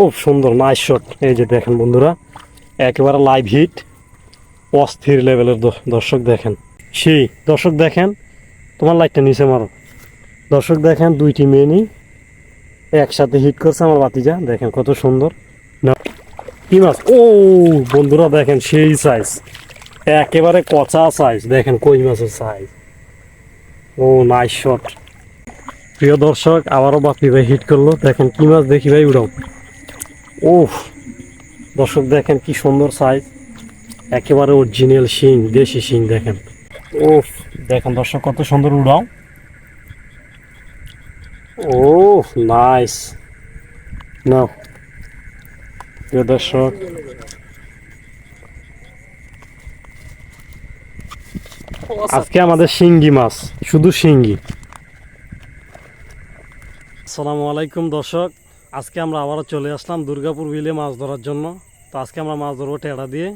ও সুন্দর nice shot এই যে দেখেন বন্ধুরা, একেবারে লাইভ হিট অস্থির লেভেলের দর্শক দেখেন। সেই দর্শক দেখেন, তোমার লাইটটা নিচে মারো। দর্শক দেখেন, দুইটি মেয়েনি, একসাথে হিট করছে আমার বাতিজা দেখেন কত সুন্দর। না, কি মাছ? ও, বন্ধুরা দেখেন সেই সাইজ একেবারে কচা সাইজ দেখেন কই মাছের সাইজ ও নাইস শট প্রিয় দর্শক, আবারও বাপি ভাই হিট করল। দেখেন কি মাছ দেখি ভাই, উড়াও। ওফ দর্শক দেখেন কি সুন্দর সাইজ একেবারে অরিজিনাল শিং, দেশি শিং দেখেন। ওফ দেখেন দর্শক কত সুন্দর উড়াও। ও নাইস না প্রিয় দর্শক। আজকে আমাদের শিঙ্গি মাছ, শুধু শিঙ্গি। আসসালামু আলাইকুম দর্শক। আজকে আমরা আবারও চলে আসলাম দুর্গাপুর বিলে মাছ ধরার জন্য। তো আজকে আমরা মাছ ধরবো টেড়া দিয়ে।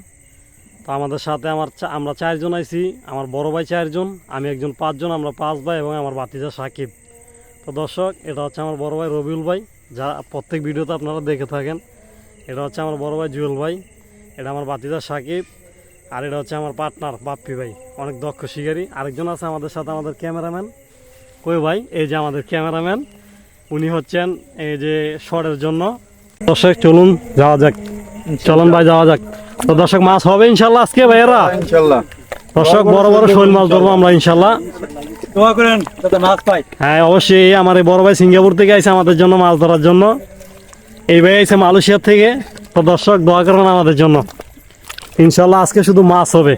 তো আমাদের সাথে আমার আমরা চারজন আইছি, আমার বড় ভাই চারজন, আমি একজন পাঁচজন, আমরা পাঁচ ভাই এবং আমার বাতিজা সাকিব। তো দর্শক, এটা হচ্ছে আমার বড় ভাই রবিউল ভাই, যা প্রত্যেক ভিডিওতে আপনারা দেখে থাকেন। এটা হচ্ছে আমার বড় ভাই জুয়েল ভাই, এটা আমার বাতিজা সাকিব, আর এটা হচ্ছে আমার পার্টনার বাপ্পি ভাই। অনেক দক্ষ শিকারী। আরেকজন আছে আমাদের সাথে, আমাদের ক্যামেরাম্যান। কই ভাই? এই যে আমাদের ক্যামেরাম্যান। উনি হচ্ছেন এই যে শর্টের জন্য। দর্শক চলুন যাওয়া যাক। চলুন ভাই যাওয়া যাক। তো দর্শক মাছ হবে ইনশাল্লাহ আজকে ভাইয়েরা? ইনশাল্লাহ। দর্শক বড় বড় শৈল মাছ ধরবো আমরা ইনশাল্লাহ। দোয়া করেন যাতে মাছ পাই। হ্যাঁ অবশ্যই আমার এই বড় ভাই সিঙ্গাপুর থেকে আইছে আমাদের জন্য মাছ ধরার জন্য। এই ভাই আইছে মালয়েশিয়া থেকে। তো দর্শক দোয়া করবেন আমাদের জন্য। ইনশাল্লাহ আজকে শুধু মাছ হবে।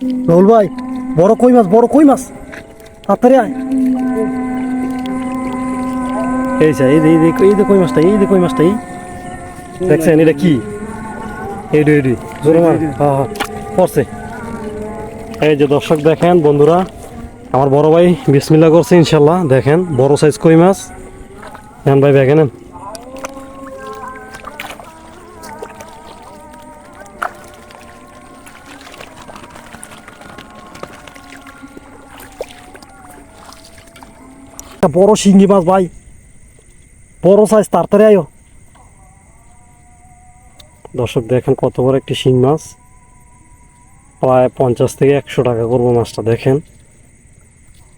রাহুল ভাই বড় কই মাছ বড় কই মাছ? তাড়াতাড়ি আয়। এই যে এই যে- এই এই কই মাছটা এই যে কই মাছটা এই। দেখছেন এটা কি? এইডু এইডু জোরে মার হ্যাঁ হ্যাঁ পড়ছে। এই যে দর্শক দেখেন বন্ধুরা আমার বড় ভাই বিসমিল্লা করছে ইনশাল্লাহ। দেখেন বড় সাইজ কই মাছ। নেন ভাই ব্যাগে নেন। বড় শিঙ্গি মাছ ভাই। বড় সাইজ তাড়াতাড়ি আয়ো। দর্শক, দেখেন কত বড় একটি শিং মাছ। প্রায় পঞ্চাশ থেকে একশো টাকা করব মাছটা, দেখেন।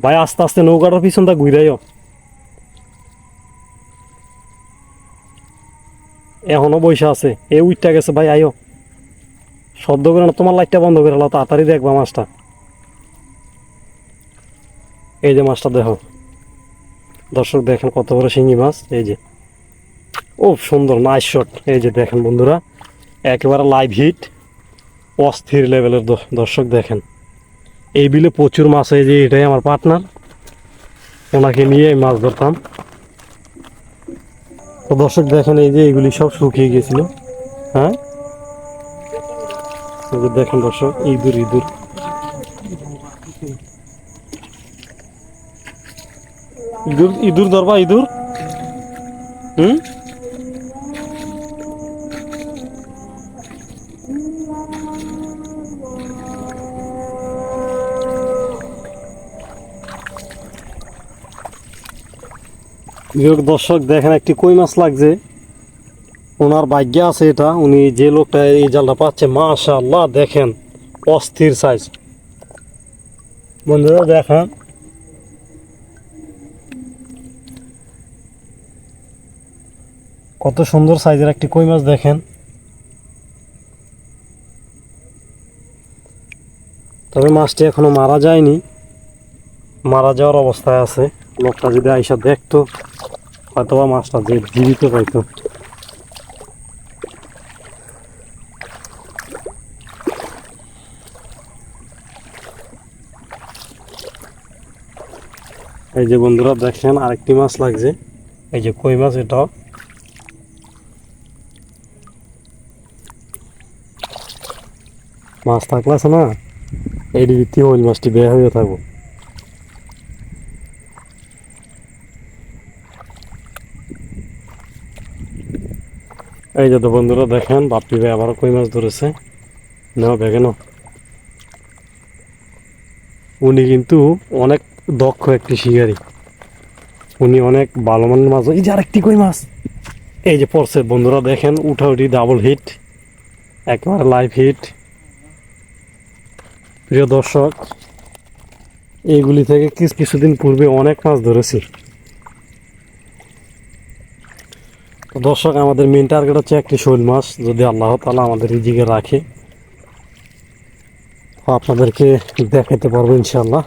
ভাই, আস্তে আস্তে নৌকাটার পিছনটা ঘুরাইও এখনও বৈশা আছে, এ উইটটা গেছে, ভাই আইও শব্দ করে না, তোমার লাইটটা বন্ধ করে হলো তাড়াতাড়ি দেখবা মাছটা। এই যে মাছটা, দেখো। দর্শক দেখেন কত বড় শিঙি মাছ, এই যে। ও সুন্দর নাইস শট এই যে দেখেন বন্ধুরা, একেবারে লাইভ হিট অস্থির লেভেলের দর্শক দেখেন। এই বিলে প্রচুর মাছ এই যে, এটাই আমার পার্টনার ওনাকে নিয়ে মাছ ধরতাম। তো দর্শক দেখেন এই যে, এগুলি সব শুকিয়ে গেছিল। হ্যাঁ? দেখেন দর্শক, ইঁদুর ইঁদুর। ইঁদুর ইঁদুর ধরবা, ইঁদুর? হুম? দর্শক, দেখেন একটি কই মাছ লাগছে। ওনার ভাগ্য আছে এটা। উনি যে লোকটা এই জালটা পাচ্ছে মাশা আল্লাহ দেখেন, অস্থির সাইজ বন্ধুরা, দেখেন কত সুন্দর সাইজের একটি কই মাছ দেখেন। তবে মাছটি এখনও মারা যায়নি। মারা যাওয়ার অবস্থায় আছে। লোকটা যদি আইসা দেখতো হয়তো বা মাছটা যে জীবিত পাইতো। এই যে বন্ধুরা, দেখেন আরেকটি মাছ লাগছে। এই যে কই মাছ এটাও। মাছ থাকলে আছে না, এই দিকে ওই মাছটি বের হয়ে থাকব। এই যে তো বন্ধুরা দেখেন বাপ্পি ভাই আবারও কই মাছ ধরেছে? নাও ব্যাগে নাও। উনি কিন্তু অনেক দক্ষ একটি শিকারী। উনি অনেক ভালো মানের মাছ এই যে আরেকটি কই মাছ? এই যে পড়ছে, বন্ধুরা দেখেন উঠা উঠি ডাবল হিট একেবারে লাইভ হিট প্রিয় দর্শক, এইগুলি থেকে কিছু কিছুদিন পূর্বে অনেক মাছ ধরেছি। দর্শক, আমাদের মেন টার্গেট হচ্ছে একটি শৈল মাছ। যদি আল্লাহ তালা আমাদের রিজিকে রাখে আপনাদেরকে দেখাতে পারব ইনশাল্লাহ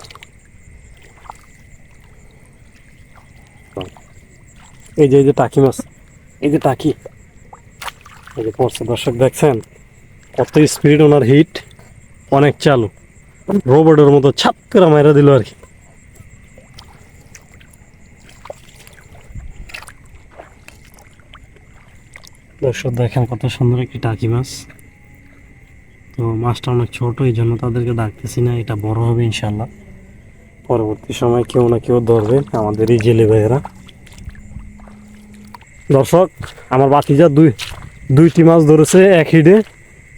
এই যে এই যে টাকি মাছ, এই যে টাকি, এই যে পড়ছে। দর্শক, দেখছেন কত স্পিড ওনার হিট অনেক চালু। রোবটের মতো ছাপ করে মাইরা দিল আর কি। দর্শক, দেখেন কত সুন্দর একটি টাকি মাছ। তো মাছটা অনেক ছোট, এই জন্য তাদেরকে ডাকতেছি না, এটা বড় হবে ইনশাল্লাহ পরবর্তী সময় কেউ না কেউ ধরবে আমাদের এই জেলে ভাইয়েরা। দর্শক, আমার বাতিজা দুই দুইটি মাছ ধরেছে এক হিডে।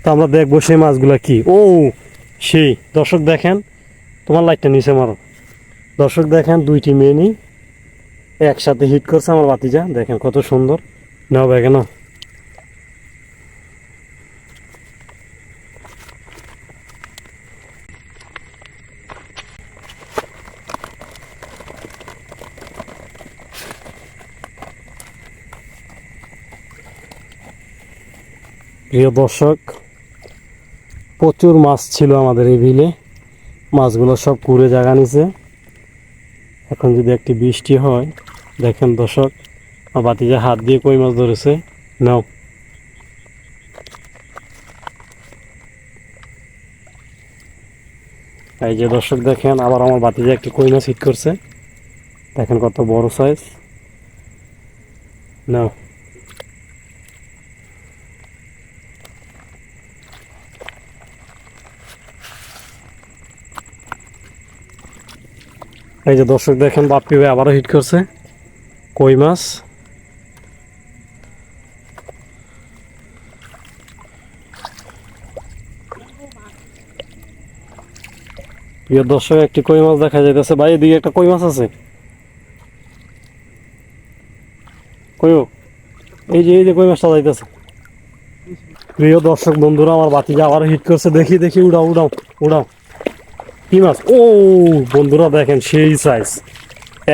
তো আমরা দেখব সেই মাছগুলা কি। ও সেই, দর্শক দেখেন, তোমার লাইটটা নিচে মারো। দর্শক দেখেন, দুইটি মেয়েনি একসাথে হিট করছে আমার বাতিজা দেখেন কত সুন্দর। নাও ব্যাগে না প্রিয় দর্শক প্রচুর মাছ ছিল আমাদের এই বিলে। মাছগুলো সব কুড়ে জায়গা নিছে। এখন যদি একটি বৃষ্টি হয়, দেখেন দর্শক বাতিজা হাত দিয়ে কই মাছ ধরেছে? নাও। এই যে দর্শক দেখেন, আবার আমার বাতিজা একটি কই মাছ হিট করছে। দেখেন কত বড় সাইজ নাও। এই যে দর্শক দেখেন, বাপ্পি ভাই আবারও হিট করছে। কই মাছ? প্রিয় দর্শক, একটি কই মাছ দেখা যাইতেছে। ভাই, এদিকে একটা কই মাছ আছে। কইও এই যে এই যে কই মাছটা যাইতেছে। প্রিয় দর্শক, বন্ধুরা, আমার বাতিজা আবার হিট করছে। দেখি দেখি, উড়াও উড়াও উড়াও। কি মাছ? ও, বন্ধুরা দেখেন সেই সাইজ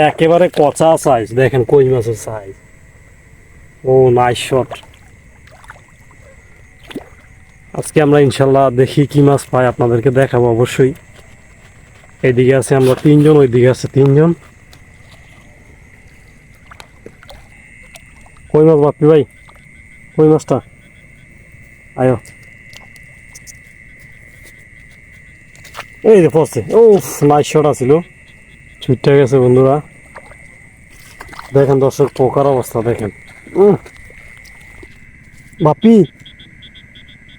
একেবারে কচা সাইজ দেখেন কই মাছের সাইজ ও নাইস শট আজকে আমরা ইনশাল্লাহ দেখি কি মাছ পাই, আপনাদেরকে দেখাবো অবশ্যই। এইদিকে আছে আমরা তিনজন, ওইদিকে আছে তিনজন। কই মাছ বাপি ভাই? কই মাছটা? আয়ো। এই যে পড়ছে। ও নাইস শট আছিল। ছুটে গেছে বন্ধুরা। দেখেন দর্শক, পোকার অবস্থা, দেখেন। বাপি,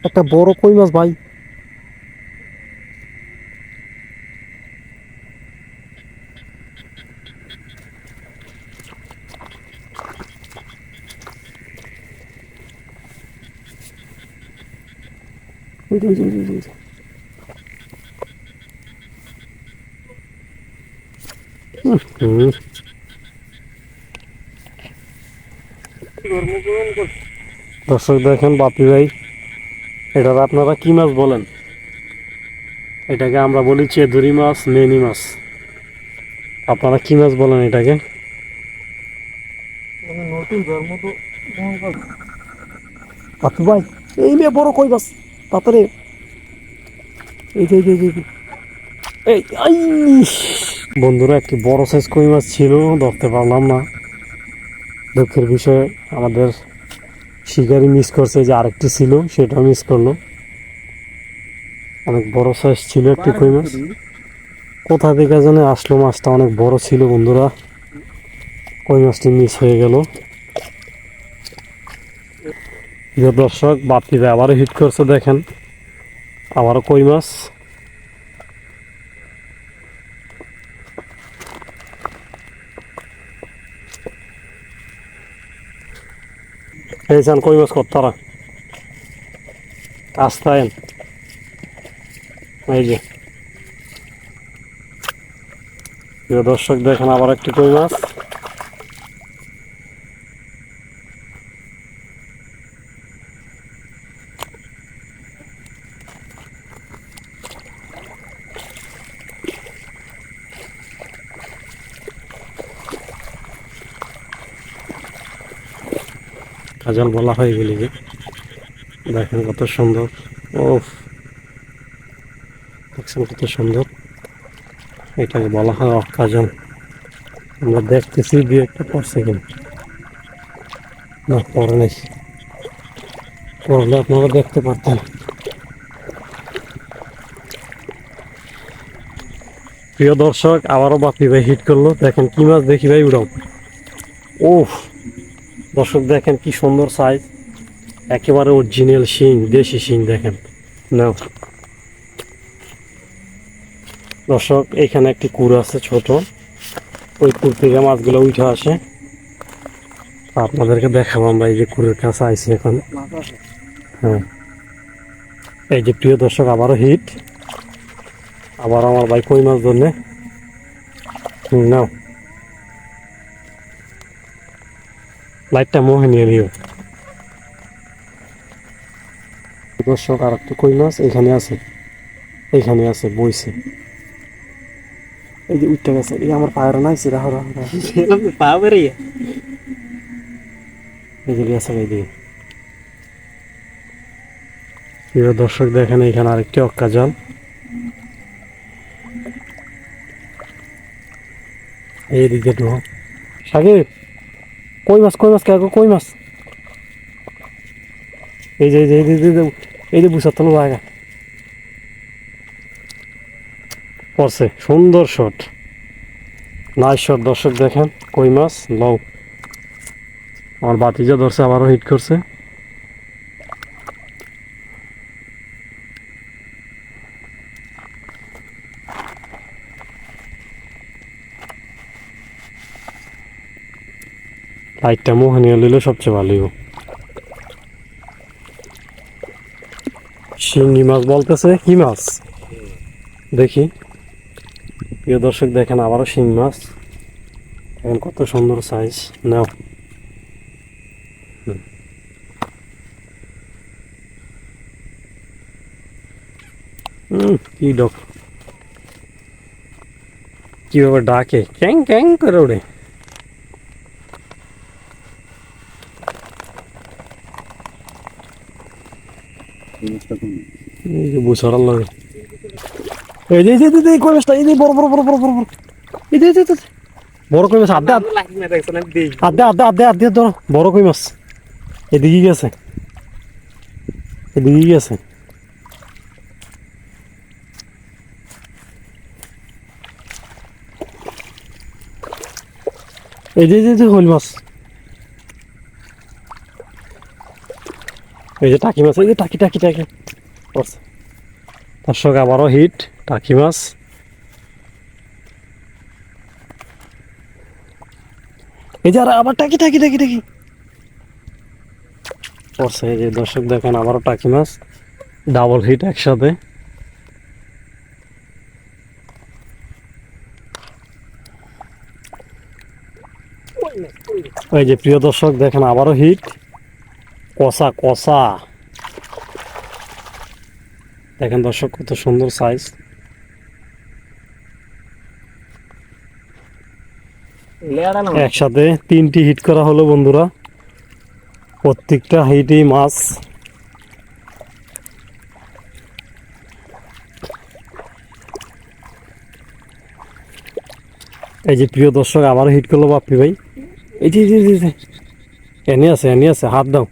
একটা বড় কই মাছ ভাই। ওই যে, ওই যে, ওই যে, ওই যে। হুম। দর্শক দেখেন বাপি ভাই এটা আপনারা কি মাছ বলেন এটাকে আমরা বলি চেদুরি মাছ নেনি মাছ আপনারা কি মাছ বলেন এটাকে বাপু ভাই এই মেয়ে বড় কই মাছ তাড়াতাড়ি এই এই এই এই বন্ধুরা, একটি বড় সাইজ কই মাছ ছিল, ধরতে পারলাম না। দুঃখের বিষয়ে, আমাদের শিকারি মিস করছে যে আরেকটি ছিল, সেটাও মিস করল। অনেক বড় সাইজ ছিল একটি কই মাছ। কোথা থেকে জানে আসলো মাছটা, অনেক বড় ছিল বন্ধুরা। কই মাছটি মিস হয়ে গেল। প্রিয় দর্শক বাপিরা আবারও হিট করছে, দেখেন। আবারও কই মাছ। এইসান কই মাছ করতারা কাস্তায়ন এই যে। দর্শক দেখেন আবার একটি কই মাছ। কাজল বলা হয় গেলি যে দেখেন কত সুন্দর। ও দেখছেন কত সুন্দর। এটাকে বলা হয় অকাজন আমরা দেখতেছি দুই একটা পড়ছে কিনা না, পড়ে নাই। পড়লে আপনারা দেখতে পারতেন। প্রিয় দর্শক, আবারও বাপি ভাই হিট করল। দেখেন কি মাছ দেখি ভাই, উড়াও। ওফ। দর্শক দেখেন কি সুন্দর সাইজ একেবারে অরিজিনাল শিং, দেশি শিং দেখেন। না দর্শক, এখানে একটি কুর আছে ছোট। ওই কুর থেকে মাছগুলো উঠে আসে। আপনাদেরকে দেখাবো আমরা এই যে কুরের কাছে আইছি এখন। হ্যাঁ। এই যে প্রিয় দর্শক, আবারও হিট আবার আমার ভাই কই মাছ ধরলে? নাও। লাইটটা মোহে নিয়ে নিও। দর্শক আর একটু কই মাছ? এখানে আছে। এখানে আছে বইছে। এই যে উঠতে গেছে। এই আমার পায়ের নাই সিরা হরা পাওয়ারে এই যে গেছে এই দিকে। প্রিয় দর্শক দেখেন এখানে আরেকটি অক্কা জল এই দিকে তো সাকিব! কই মাছ কই মাছ কাকু কই মাছ এই যে এই যে এই যে এই যে বুসার তলো জায়গা পড়ছে, সুন্দর শট। নাইস শট দর্শক দেখেন কই মাছ লও। আমার বাতিজা ধরছে, আবারও হিট করছে। লাইটটা মোহনীয় লইলে সবচেয়ে ভালো শিঙ্গি মাছ বলতেছে, কি মাছ? দেখি। প্রিয় দর্শক, দেখেন আবারও শিং মাছ। এখন কত সুন্দর সাইজ নাও। কি ডক। কীভাবে ডাকে? ক্যাং ক্যাং করে ওড়ে বুসারার লাগে এই যে এই যে, এই যে, এই যে বড় বড় বড় বড় বড় বড় এই যে এই যে, বড় কই মাছ আড্ডা আড্ডা আড্ডা আড্ডা আড্ডা ধরো বড় কই মাছ এদিকে গেছে এদিকে গেছে এই যে যে, হইল মাছ এই যে টাকি মাছ এই যে টাকি টাকি টাকি দর্শক, আবারও হিট, টাকি মাছ। এই যে আবার টাকি টাকি টাকি টাকি। পড়ছে, এই যে, দর্শক, দেখেন, আবারও টাকি মাছ। ডাবল হিট একসাথে। ওই যে, প্রিয় দর্শক, দেখেন, আবারও হিট। কষা কষা। দেখেন দর্শক কত সুন্দর সাইজ একসাথে তিনটি হিট করা হলো বন্ধুরা। প্রত্যেকটা হিটেই মাছ এই যে প্রিয় দর্শক আবার হিট করল বাপ্পি ভাই। এই যে এই এই যে এনে আছে এনে আছে হাত দাও।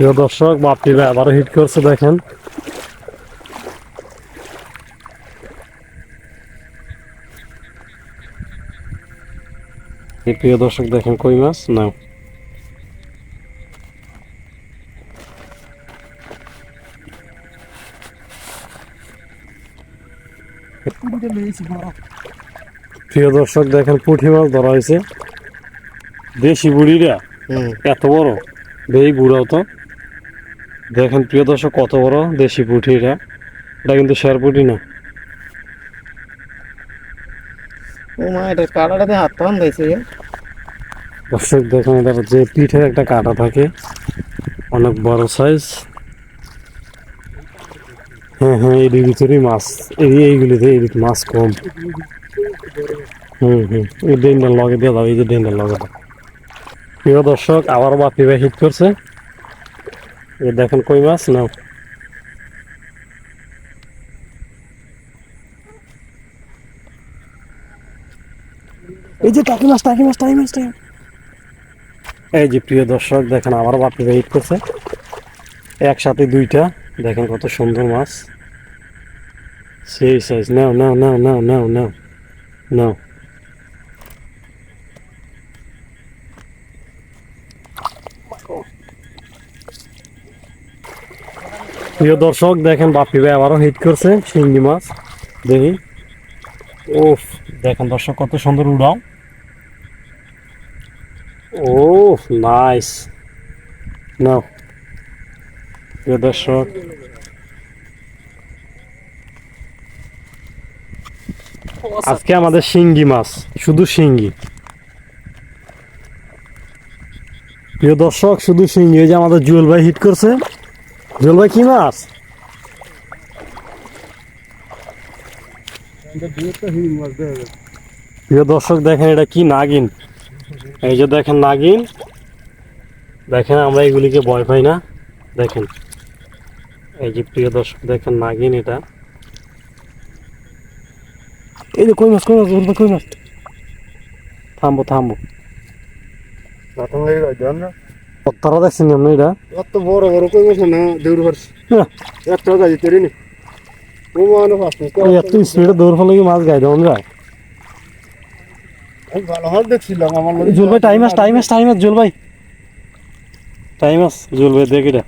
প্রিয় দর্শক ভাই আবারও হিট করছে দেখেন। প্রিয় দর্শক দেখেন কই মাছ? না। প্রিয় দর্শক দেখেন পুঁটি মাছ ধরা হয়েছে। দেশি বুড়িরা এত বড়। বেই বুড়াও তো। দেখেন প্রিয় দর্শক কত বড় দেশি পুঁটি এটা। এটা কিন্তু শেয়ার পুঁটি না। ও মা এটা কাটাটাতে হাত পান দিয়েছে দর্শক দেখেন এটার যে পিঠের একটা কাটা থাকে অনেক বড় সাইজ হ্যাঁ হ্যাঁ এর ভিতরেই মাছ। এই এইগুলিতে ভিতরে মাছ কম। হুম হুম এই ডেন্ডার লগে দিয়ে দাও এই যে ডেন্ডার লগে দাও প্রিয় দর্শক আবার বাপি ভাই হিট করছে। এই দেখেন কই মাছ নাও। এই যে টাকি মাছ টাকি মাছ টাকি মাছ টাকি এই যে প্রিয় দর্শক দেখেন আবার বাপি হিট করছে। একসাথে দুইটা দেখেন কত সুন্দর মাছ। সেই সাইজ নাও নাও নাও নাও নাও নাও নাও। প্রিয় দর্শক, দেখেন বাপি ভাই আবারও হিট করছে শিঙ্গি মাছ। দেখি। ওফ দেখেন দর্শক, কত সুন্দর উড়াও। ও নাইস নাও। প্রিয় দর্শক। আজকে আমাদের শিঙ্গি মাছ, শুধু শিঙ্গি। প্রিয় দর্শক, শুধু শিঙ্গি যে আমাদের জুয়েল ভাই হিট করছে। জুয়েল ভাই কি মাছ প্রিয় দর্শক, দেখেন এটা কি নাগিন? এই যে দেখেন নাগিন। দেখেন আমরা এগুলিকে ভয় পাই না। দেখেন। এই যে প্রিয় দর্শক, দেখেন নাগিন এটা। এই যে কই মাছ কই মাছ বলব কই মাছ। থামবো থামবো। লেগে কত্তারা দেখছেন আপনি এটা। অত বড় বড় কই মাছ না দেউর পারছি। একটা গাড়ি তৈরি নি। ও মানে এই এত স্পিডে দৌড় ফেলে কি মাছ গায়ে দেওয়া যায় ভালো হাত দেখছিলাম আমার জুল ভাই টাইম আস টাইম আস টাইম আস জুল ভাই। টাইম আস জুল ভাই দেখ এটা।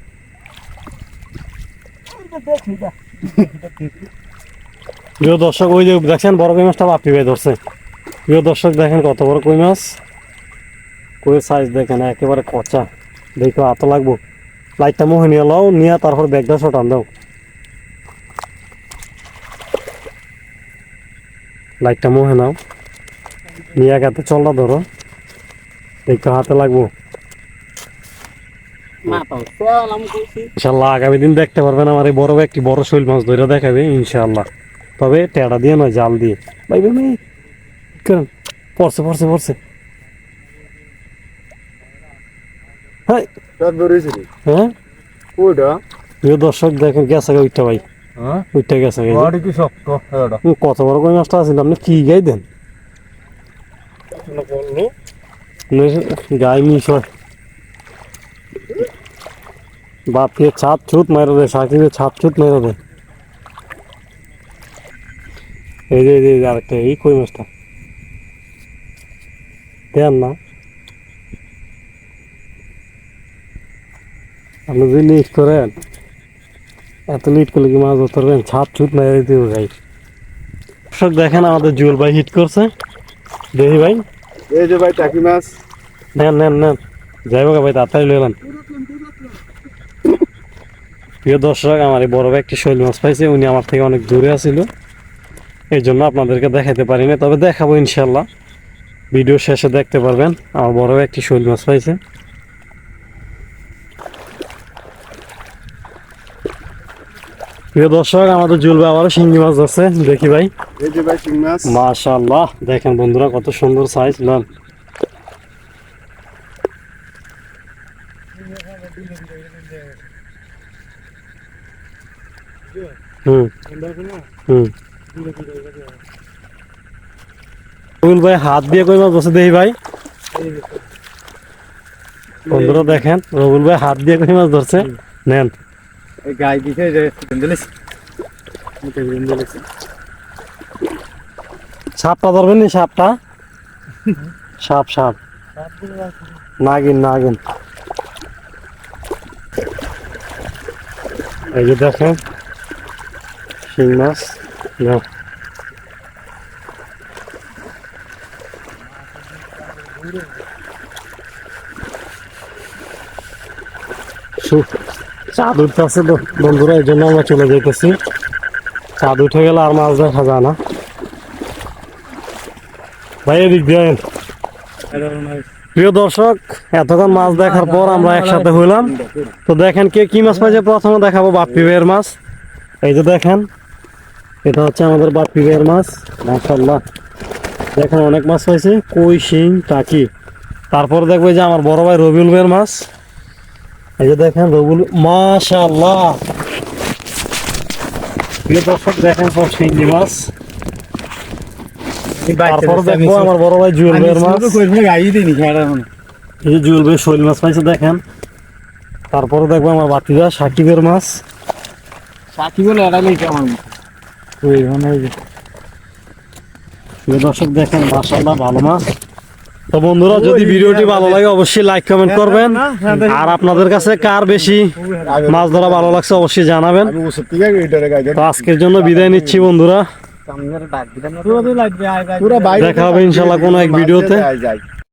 প্রিয় দর্শক ওই যে দেখছেন বড় কই মাছটা বাপি ভাই ধরছে। প্রিয় দর্শক দেখেন কত বড় কই মাছ। কই সাইজ দেখেন একেবারে কচা। দেখো হাতে লাগবো। লাইটটা মোহে নিয়ে লাও নিয়ে তারপর ব্যাগটা শটান দাও। লাইটটা মোহে নাও নিয়ে হাতে চলনা ধরো দেখো হাতে লাগবো। ইনশাল্লাহ আগামী দিন দেখতে পারবেন আমার এই বড় একটি বড় শৈল মাছ ধরে দেখাবে ইনশাল্লাহ। তবে টেড়া দিয়ে নয় জাল দিয়ে। ভাই ভাই ভাই করেন? পড়ছে পড়ছে পড়ছে। হ্যাঁ। হ্যাঁ। ওইটা প্রিয় দর্শক দেখেন গেছে গে ভাই। হ্যাঁ। গেছে গে বাড়ি কি শক্ত? এটা। হুম, কত বড় কই মাছটা আছে? আপনি কি গাই দেন? গাই মিশ বাপকে ছাদ ছুট মেরে দে সাকিবে ছাদ ছুট মেরে দে। এই যে আরেকটা এই কই মাছটা? দেন না। আপনি যদি লিট করেন এত লিট করলে কি মাছ ধরবেন ছাদ ছুট মেরে দিতে ভাই দর্শক দেখেন আমাদের জুয়েল ভাই হিট করছে। দেখি ভাই। এই যে ভাই টাকি মাছ। নেন নেন নেন। যাইব গা ভাই তাড়াতাড়ি লইলাম প্রিয় দর্শক আমার এই বড় ভাই একটি শৈল মাছ পাইছে। উনি আমার থেকে অনেক দূরে আছিল। এই জন্য আপনাদেরকে দেখাতে পারি না তবে দেখাবো ইনশাল্লাহ ভিডিও শেষে দেখতে পারবেন আমার বড় ভাই একটি শৈল মাছ পাইছে। প্রিয় দর্শক আমাদের জুলবে আবারও শিঙ্গি মাছ আছে দেখি ভাই। মাশাআল্লাহ দেখেন বন্ধুরা কত সুন্দর সাইজ হুম। রবিউল ভাই হাত দিয়ে কই মাছ বসে দেখি ভাই। বন্ধুরা দেখেন রবিউল ভাই হাত দিয়ে কই মাছ ধরছে। নেন। গাই দিছে যে দিলিস সাপটা ধরবেন নি সাপটা? সাপ সাপ। নাগিন নাগিন। এই যে দেখেন, শিং মাছ নাও। সু- চাঁদ উঠতেছে বন্ধুরা, এই জন্য আমরা চলে যাইতেছি। চাঁদ উঠে গেলে আর মাছ দেখা যায় না। ভাই, এদিক দিয়ে প্রিয় দর্শক, এতক্ষণ মাছ দেখার পর আমরা একসাথে হইলাম। তো দেখেন কে কি মাছ পাইছে, প্রথমে দেখাবো বাপ্পি ভাইয়ের মাছ। এই যে দেখেন, এটা হচ্ছে আমাদের বাপ্পি ভাইয়ের মাছ মাশাল্লাহ দেখেন অনেক মাছ পাইছে, কই, শিং, টাকি। তারপর দেখব যে আমার বড় ভাই রবিউল ভাইয়ের মাছ। এই যে দেখেন মাশাল্লাহ প্রিয় দর্শক দেখেন সব শিঙ্গি মাছ। তারপর দেখব আমার বড় ভাই জুয়েল ভাইয়ের মাছ। গাই এই যে জুয়েল ভাই শৈল মাছ পাইছে দেখেন। তারপরে দেখব আমার সাকিবের মাছ। ওই মানে ওই দর্শক দেখেন মাশাল্লাহ ভালো মাছ। তো বন্ধুরা যদি ভিডিওটি ভালো লাগে অবশ্যই লাইক কমেন্ট করবেন। আর আপনাদের কাছে কার বেশি মাছ ধরা ভালো লাগছে অবশ্যই জানাবেন। তো আজকের জন্য বিদায় নিচ্ছি বন্ধুরা। দেখা হবে ইনশাল্লাহ কোনো এক ভিডিওতে।